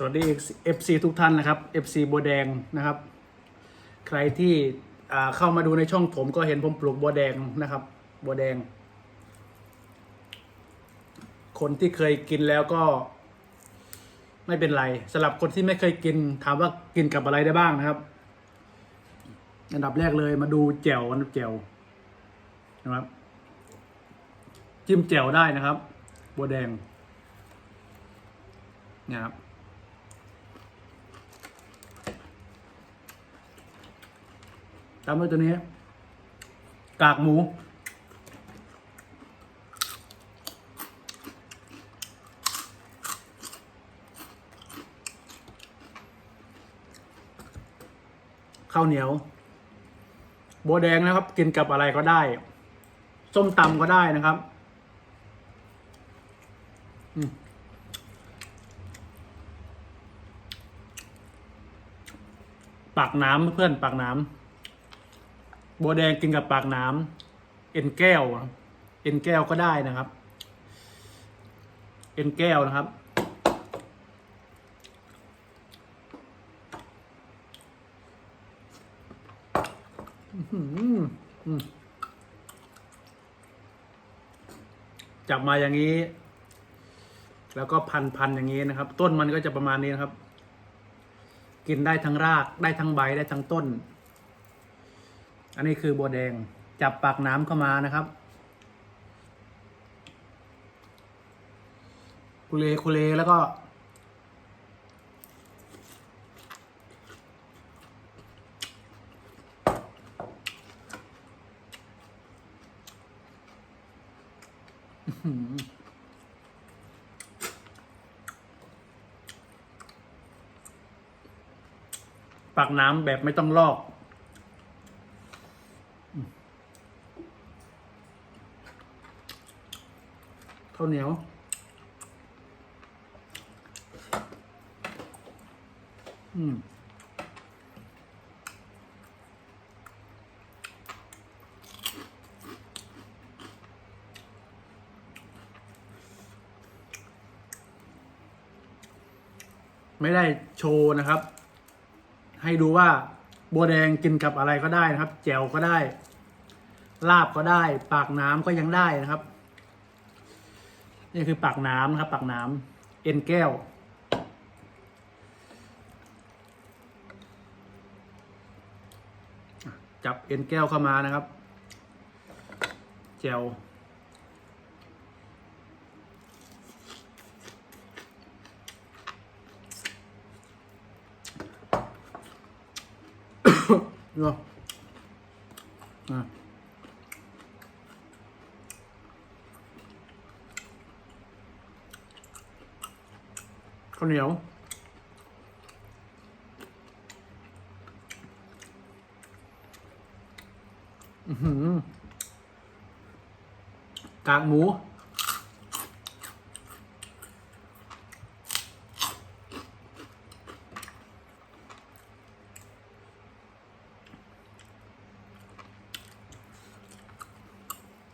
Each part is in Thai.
สวัสดี FC ทุกท่านนะครับ FC บัวแดงนะครับ ใครที่เข้ามาดูในช่องผมก็เห็นผมปลูกบัวแดงนะครับ บัวแดง คนที่เคยกินแล้วก็ ไม่เป็นไรสำหรับคนที่ไม่เคยกิน ถามว่ากินกับอะไรได้บ้างนะครับ อันดับแรกเลยมาดูแจ่วอันดับแจ่วนะครับ จิ้มแจ่วได้นะครับ บัวแดงเนี่ยครับ ตามด้วยตัวนี้ กากหมู ข้าวเหนียวบัวแดงนะครับ กินกับอะไรก็ได้ ส้มตำก็ได้นะครับปากน้ำเพื่อนปากน้ำ บัวแดงกินกับปากน้ำเอ็นแก้วเอ็นแก้วก็ได้นะครับ เอ็นแก้วนะครับ จับมาอย่างนี้ แล้วก็พันพันอย่างนี้นะครับ ต้นมันก็จะประมาณนี้นะครับ กินได้ทั้งรากได้ทั้งใบได้ทั้งต้น อันนี้คือบัวแดงจับปากน้ำเข้ามานะครับคุเลคุเลแล้วก็ ปากน้ำแบบไม่ต้องลอก ข้าวเหนียวอืมไม่ได้โชว์นะครับ ให้ดูว่าบัวแดงกินกับอะไรก็ได้นะครับ แจ่วก็ได้ ลาบก็ได้ ปากน้ำก็ยังได้นะครับ นี่คือปากน้ำนะครับปากน้ำเอ็นแก้ว จับเอ็นแก้วเข้ามานะครับแจวเนาะอะ ข้าวเหนียวอือหือกากหมู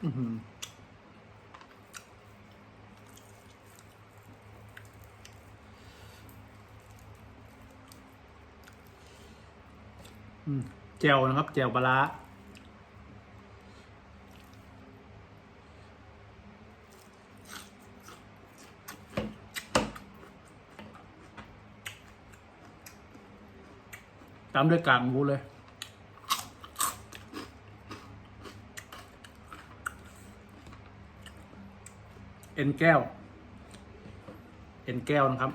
อือหือ อืมแจ่วนะครับแจ่วปลาร้าตามด้วยกากหมูเลย เอ็นแก้ว เอ็นแก้วนะครับ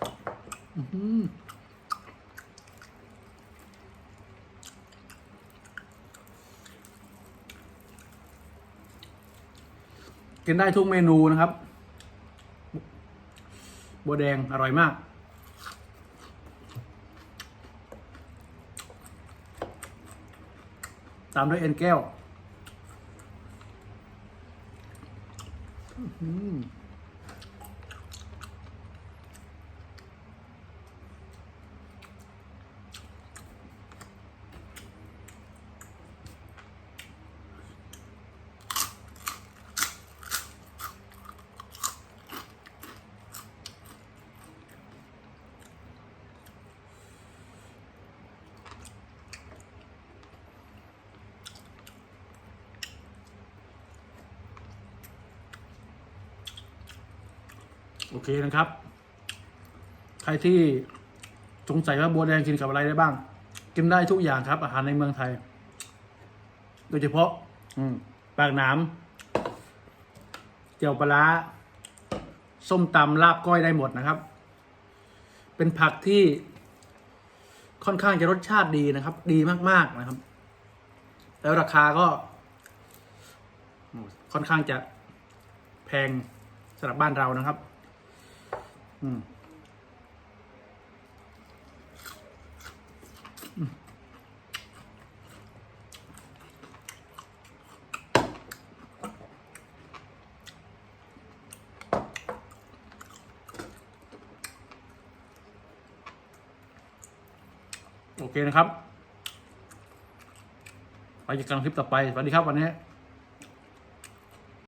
อื้อหือ กินได้ทุกเมนูนะครับ บัวแดงอร่อยมาก ตามด้วยเอ็นแก้ว อืม โอเคนะครับ ใครที่สงสัยว่าบัวแดงกินกับอะไรได้บ้าง กินได้ทุกอย่างครับ อาหารในเมืองไทย โดยเฉพาะ อืมปากหน้ำเจียวปลาร้าส้มตำลาบก้อยได้หมดนะครับ เป็นผักที่ค่อนข้างจะรสชาติดีนะครับ ดีมากๆนะครับ แล้วราคาก็ ค่อนข้างจะแพงสำหรับบ้านเรานะครับ อืมโอเคนะครับ ไปเจอกันคลิปต่อไป สวัสดีครับวันนี้